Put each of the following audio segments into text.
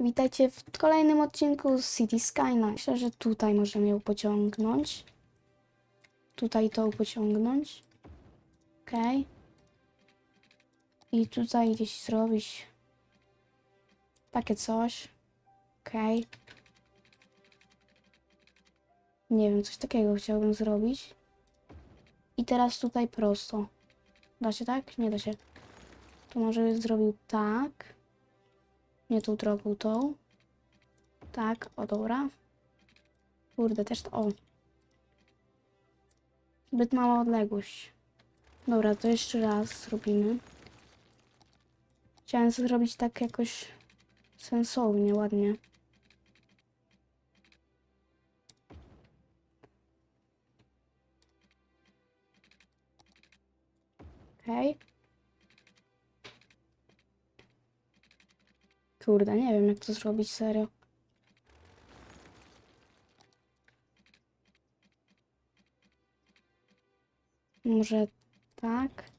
Witajcie w kolejnym odcinku z City Skyline. Myślę, że tutaj możemy ją pociągnąć. Tutaj to pociągnąć. Okej. I tutaj gdzieś zrobić takie coś. Okej. Nie wiem, coś takiego chciałbym zrobić. I teraz tutaj prosto. Da się tak? Nie da się. To może zrobił tak. Nie tą drogą, tą. Tak, o dobra. Kurde, też to. O. Zbyt mała odległość. Dobra, to jeszcze raz zrobimy. Chciałem zrobić tak jakoś sensownie, ładnie. Okej. Kurde, nie wiem jak to zrobić serio. Może tak?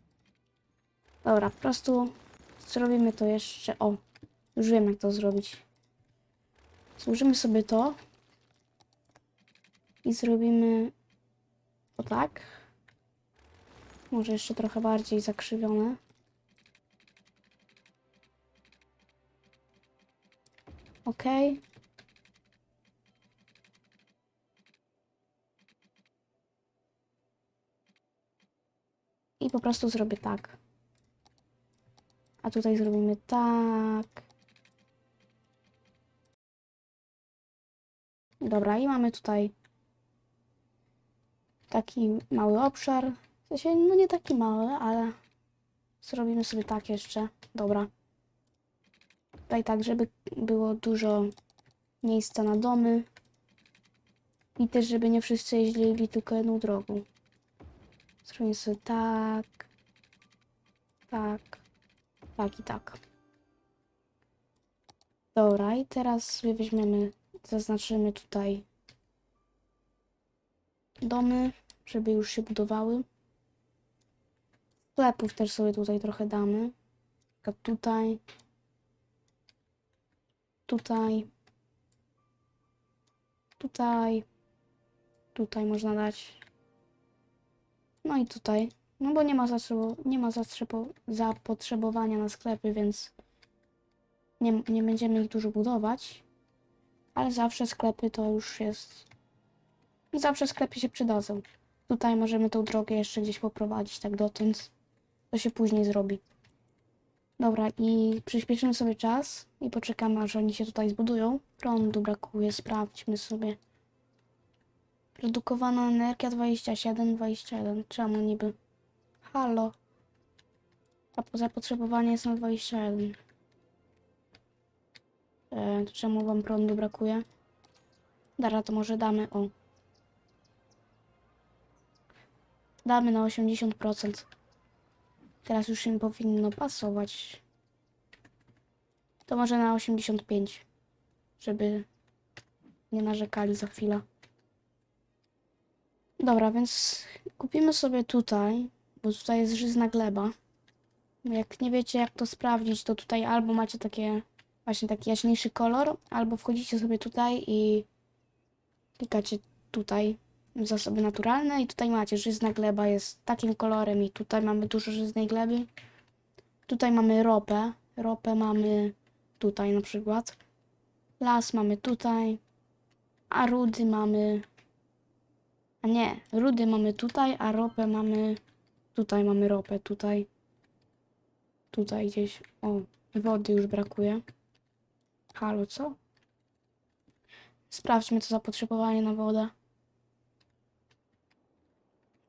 Dobra, po prostu zrobimy to jeszcze. O, już wiem jak to zrobić. Złożymy sobie to i zrobimy o tak. Może jeszcze trochę bardziej zakrzywione. Ok. I po prostu zrobię tak. A tutaj zrobimy tak. Dobra, i mamy tutaj taki mały obszar. W sensie, no nie taki mały, ale zrobimy sobie tak jeszcze. Dobra. Tutaj tak, żeby było dużo miejsca na domy. I też, żeby nie wszyscy jeździli tylko jedną drogą. Zrobimy sobie tak. Tak. Tak i tak. Dobra, i teraz sobie weźmiemy, zaznaczymy tutaj domy, żeby już się budowały. Sklepów też sobie tutaj trochę damy. Tutaj tutaj, tutaj, tutaj można dać. No i tutaj. No bo nie ma, zatrzebo, nie ma zatrzebo, zapotrzebowania na sklepy, więc nie, nie będziemy ich dużo budować. Ale zawsze sklepy to już jest. Zawsze sklepy się przydadzą. Tutaj możemy tą drogę jeszcze gdzieś poprowadzić, tak dotąd. To się później zrobi. Dobra, i przyspieszymy sobie czas i poczekamy, aż oni się tutaj zbudują. Prądu brakuje, sprawdźmy sobie. Produkowana energia 27, 21. Czemu niby? Halo. A po zapotrzebowanie jest na 21. E, czemu wam prądu brakuje? Dobra, to może damy o. Damy na 80%. Teraz już im powinno pasować. To może na 85, żeby nie narzekali za chwilę. Dobra, więc kupimy sobie tutaj, bo tutaj jest żyzna gleba. Jak nie wiecie jak to sprawdzić, to tutaj albo macie takie właśnie taki jaśniejszy kolor, albo wchodzicie sobie tutaj i klikacie tutaj zasoby naturalne i tutaj macie żyzna gleba jest takim kolorem i tutaj mamy dużo żyznej gleby. Tutaj mamy ropę. Ropę mamy tutaj na przykład. Las mamy tutaj. A rudy mamy... A nie, rudy mamy tutaj, a ropę mamy... Tutaj mamy ropę, tutaj. Tutaj gdzieś... O, wody już brakuje. Halo, co? Sprawdźmy to zapotrzebowanie na wodę.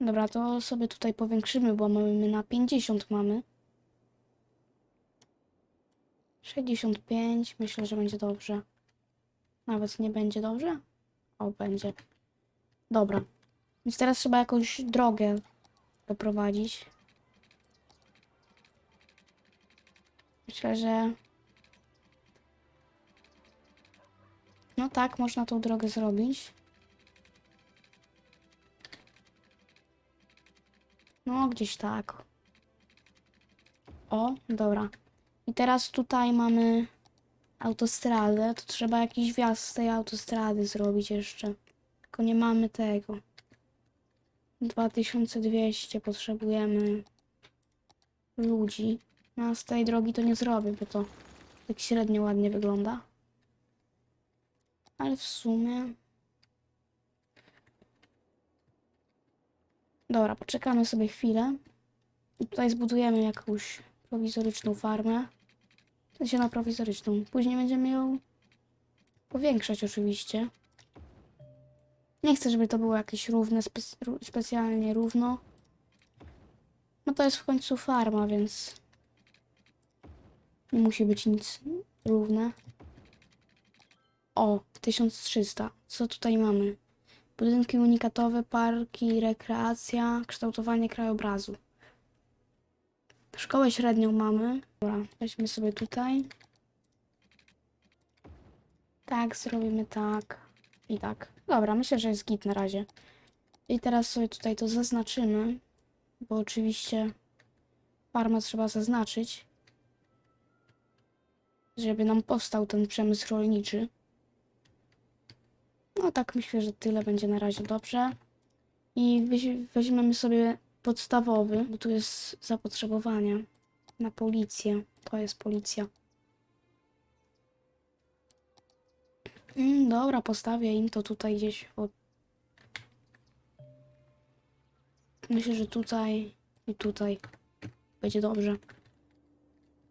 Dobra, to sobie tutaj powiększymy, bo mamy na 50 mamy. 65, myślę, że będzie dobrze. Nawet nie będzie dobrze? O, będzie. Dobra. Więc teraz trzeba jakąś drogę doprowadzić. Myślę, że... No tak, można tą drogę zrobić. No, gdzieś tak. O, dobra. I teraz tutaj mamy autostradę, to trzeba jakiś wjazd z tej autostrady zrobić jeszcze. Tylko nie mamy tego. 2200 potrzebujemy ludzi. No, z tej drogi to nie zrobię, bo to tak średnio ładnie wygląda. Ale w sumie... Dobra, poczekamy sobie chwilę. I tutaj zbudujemy jakąś prowizoryczną farmę. To się na prowizoryczną. Później będziemy ją powiększać oczywiście. Nie chcę, żeby to było jakieś równe, spe specjalnie równo. No to jest w końcu farma, więc nie musi być nic równe. O, 1300. Co tutaj mamy? Budynki unikatowe, parki, rekreacja, kształtowanie krajobrazu. Szkołę średnią mamy. Dobra, weźmy sobie tutaj. Tak, zrobimy tak i tak. Dobra, myślę, że jest git na razie. I teraz sobie tutaj to zaznaczymy, bo oczywiście farmę trzeba zaznaczyć, żeby nam powstał ten przemysł rolniczy. No tak, myślę, że tyle będzie na razie dobrze. I weź- weźmiemy sobie podstawowy, bo tu jest zapotrzebowanie na policję. To jest policja. Mm, dobra, postawię im to tutaj gdzieś od... Myślę, że tutaj i tutaj będzie dobrze.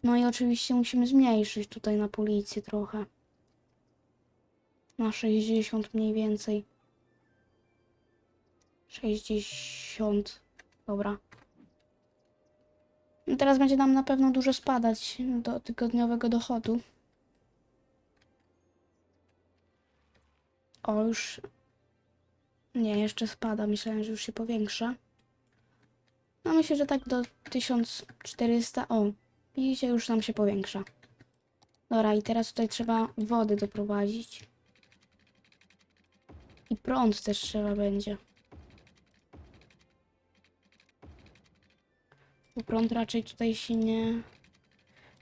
No i oczywiście musimy zmniejszyć tutaj na policję trochę. Na 60 mniej więcej. 60. Dobra. No teraz będzie nam na pewno dużo spadać do tygodniowego dochodu. O, już. Nie, jeszcze spada. Myślałem, że już się powiększa. No myślę, że tak do 1400. O, widzicie, już nam się powiększa. Dobra, i teraz tutaj trzeba wody doprowadzić. I prąd też trzeba będzie. Bo prąd raczej tutaj się nie,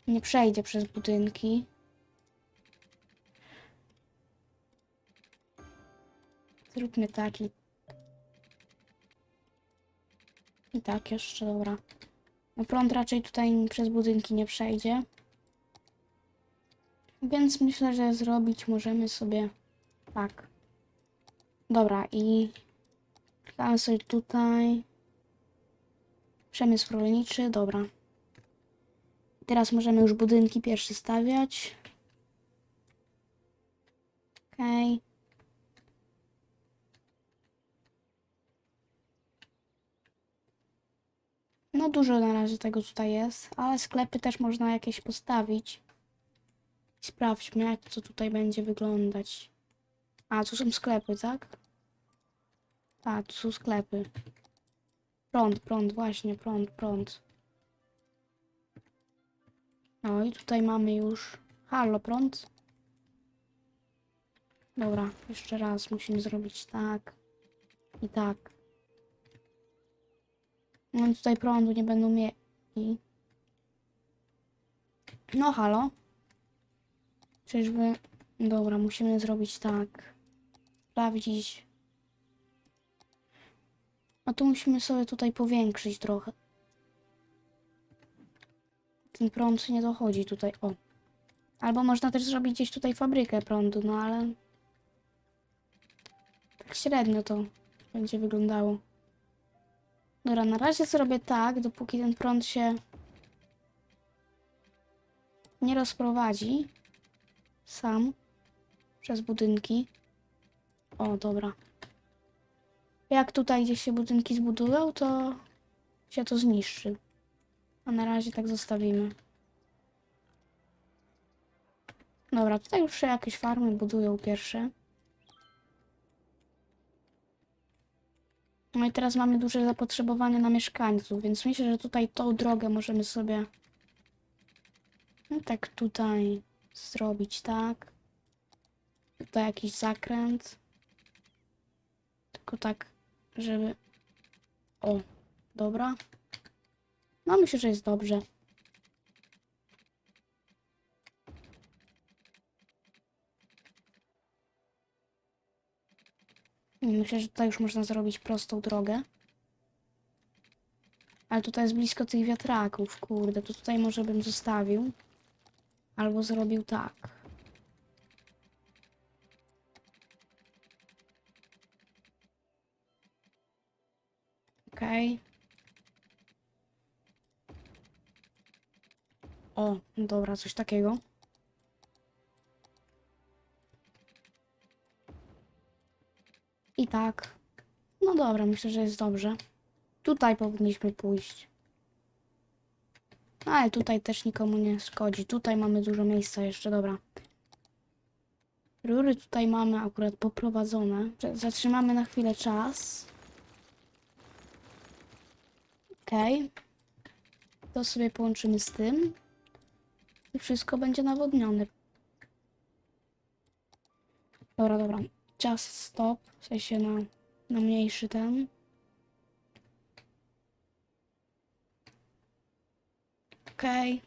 nie przejdzie przez budynki. Zróbmy taki. I tak jeszcze, dobra. No prąd raczej tutaj przez budynki nie przejdzie. Więc myślę, że zrobić możemy sobie tak. Dobra i dam sobie tutaj przemysł rolniczy, dobra. Teraz możemy już budynki pierwsze stawiać. Okej. No dużo na razie tego tutaj jest, ale sklepy też można jakieś postawić. Sprawdźmy, jak to tutaj będzie wyglądać. A, tu są sklepy, tak? A, tu są sklepy. Prąd, prąd, właśnie, prąd, prąd. No i tutaj mamy już... Halo, prąd? Dobra, jeszcze raz musimy zrobić tak. I tak. No i tutaj prądu nie będą mieli. No halo. Czyżby... Dobra, musimy zrobić tak. Sprawdzić. No to musimy sobie tutaj powiększyć trochę. Ten prąd nie dochodzi tutaj. O. Albo można też zrobić gdzieś tutaj fabrykę prądu, no ale... Tak średnio to będzie wyglądało. Dobra, na razie zrobię tak, dopóki ten prąd się nie rozprowadzi sam przez budynki. O, dobra. Jak tutaj gdzieś się budynki zbudują, to się to zniszczy. A na razie tak zostawimy. Dobra, tutaj już się jakieś farmy budują pierwsze. No i teraz mamy duże zapotrzebowanie na mieszkańców, więc myślę, że tutaj tą drogę możemy sobie no tak tutaj zrobić, tak. Tutaj jakiś zakręt. Tylko tak, żeby... O, dobra. No myślę, że jest dobrze. Myślę, że tutaj już można zrobić prostą drogę. Ale tutaj jest blisko tych wiatraków, kurde, to tutaj może bym zostawił. Albo zrobił tak. Okej. O, dobra, coś takiego. I tak. No dobra, myślę, że jest dobrze. Tutaj powinniśmy pójść. Ale tutaj też nikomu nie szkodzi. Tutaj mamy dużo miejsca jeszcze, dobra. Rury tutaj mamy akurat poprowadzone. Zatrzymamy na chwilę czas. Okej. To sobie połączymy z tym. I wszystko będzie nawodnione. Dobra, dobra. Czas stop. W sensie na, na mniejszy ten. Okej.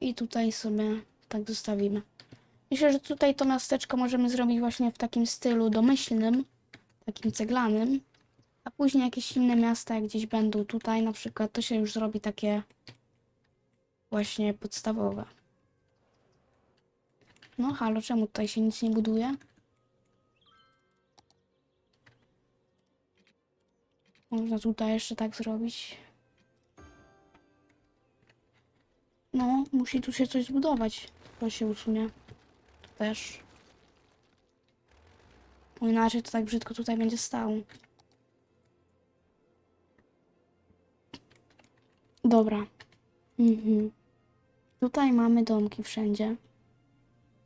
I tutaj sobie tak zostawimy. Myślę, że tutaj to miasteczko możemy zrobić właśnie w takim stylu domyślnym, takim ceglanym. A później jakieś inne miasta, jak gdzieś będą tutaj na przykład, to się już zrobi takie właśnie podstawowe. No halo, czemu tutaj się nic nie buduje? Można tutaj jeszcze tak zrobić. No, musi tu się coś zbudować. To się usunie. Też. Bo inaczej to tak brzydko tutaj będzie stał. Dobra. Mhm. Tutaj mamy domki wszędzie.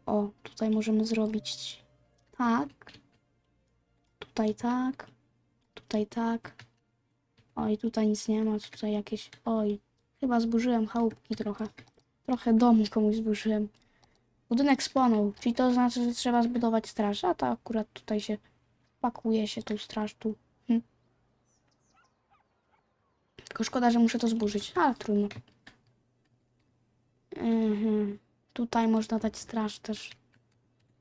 O, tutaj możemy zrobić tak. Tutaj tak. Tutaj tak. Oj, tutaj nic nie ma. Tutaj jakieś... Oj, chyba zburzyłem chałupki trochę. Trochę domu komuś zburzyłem. Budynek spłonął, czyli to znaczy, że trzeba zbudować straż. A to akurat tutaj się pakuje się tą straż tu. Hm. Tylko szkoda, że muszę to zburzyć, ale trudno. Mhm. Tutaj można dać straż też.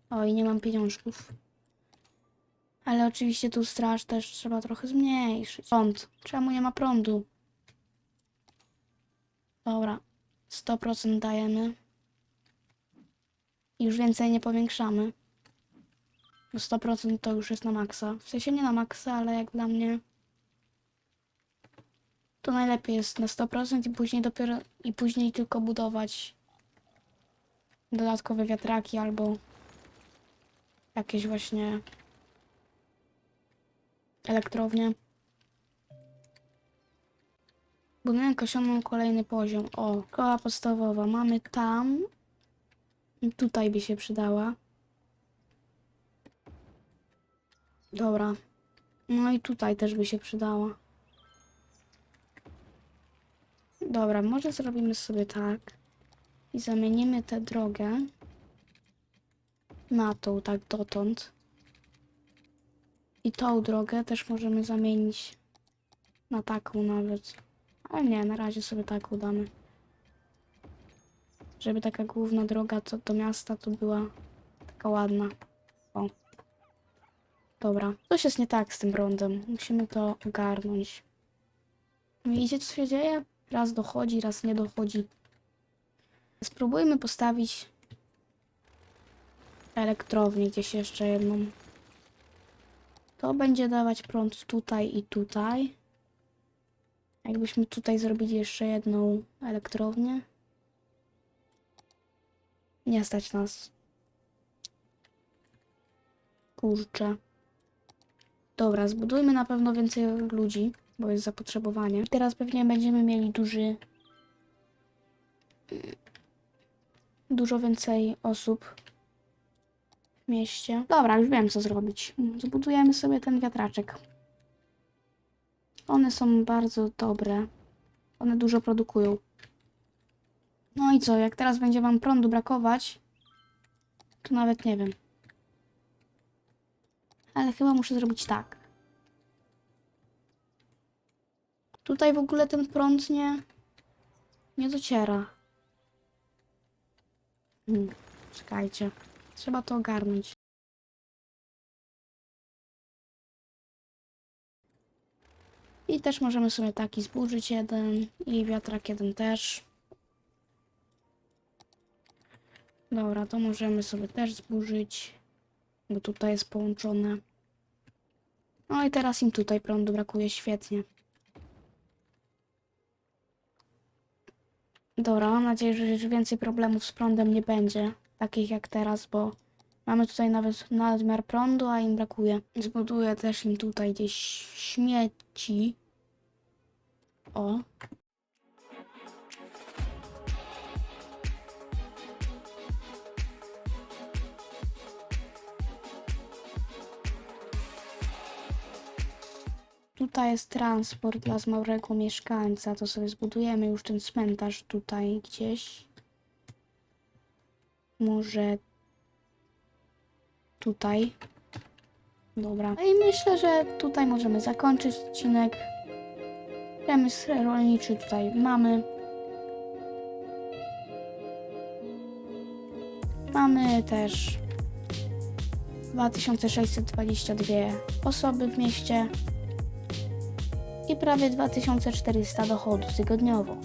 Oj, nie mam pieniążków. Ale oczywiście tu straż też trzeba trochę zmniejszyć. Prąd. Czemu nie ma prądu? Dobra. 100% dajemy. I Już więcej nie powiększamy. Bo 100% to już jest na maksa. W sensie nie na maksa, ale jak dla mnie to najlepiej jest na 100% i później dopiero i później tylko budować dodatkowe wiatraki albo jakieś właśnie elektrownie. Budynek osiągnął kolejny poziom. O, szkoła podstawowa. Mamy tam. Tutaj by się przydała. Dobra. No i tutaj też by się przydała. Dobra, może zrobimy sobie tak. I zamienimy tę drogę na tą, tak dotąd. I tą drogę też możemy zamienić na taką nawet. Ale nie, na razie sobie tak udamy. Żeby taka główna droga to, do miasta to była taka ładna. O. Dobra. Coś jest nie tak z tym prądem. Musimy to ogarnąć. Widzicie co się dzieje? Raz dochodzi, raz nie dochodzi. Spróbujmy postawić elektrownię gdzieś jeszcze jedną. To będzie dawać prąd tutaj i tutaj. Jakbyśmy tutaj zrobili jeszcze jedną elektrownię. Nie stać nas. Kurczę. Dobra, zbudujmy na pewno więcej ludzi, bo jest zapotrzebowanie. Teraz pewnie będziemy mieli duży... Dużo więcej osób w mieście. Dobra, już wiem co zrobić. Zbudujemy sobie ten wiatraczek. One są bardzo dobre. One dużo produkują. No i co, jak teraz będzie wam prądu brakować, to nawet nie wiem. Ale chyba muszę zrobić tak. Tutaj w ogóle ten prąd nie, nie dociera. Hmm, czekajcie. Trzeba to ogarnąć. I też możemy sobie taki zburzyć jeden i wiatrak jeden też. Dobra, to możemy sobie też zburzyć, bo tutaj jest połączone. No i teraz im tutaj prądu brakuje, świetnie. Dobra, mam nadzieję, że już więcej problemów z prądem nie będzie, takich jak teraz, bo mamy tutaj nawet nadmiar prądu, a im brakuje. Zbuduję też im tutaj gdzieś śmieci. O. Tutaj jest transport dla zmarłego mieszkańca, to sobie zbudujemy już ten cmentarz tutaj gdzieś. Może tutaj. Dobra. No i myślę, że tutaj możemy zakończyć odcinek. Przemysł rolniczy tutaj mamy. Mamy też 2622 osoby w mieście prawie 2400 dochodów tygodniowo.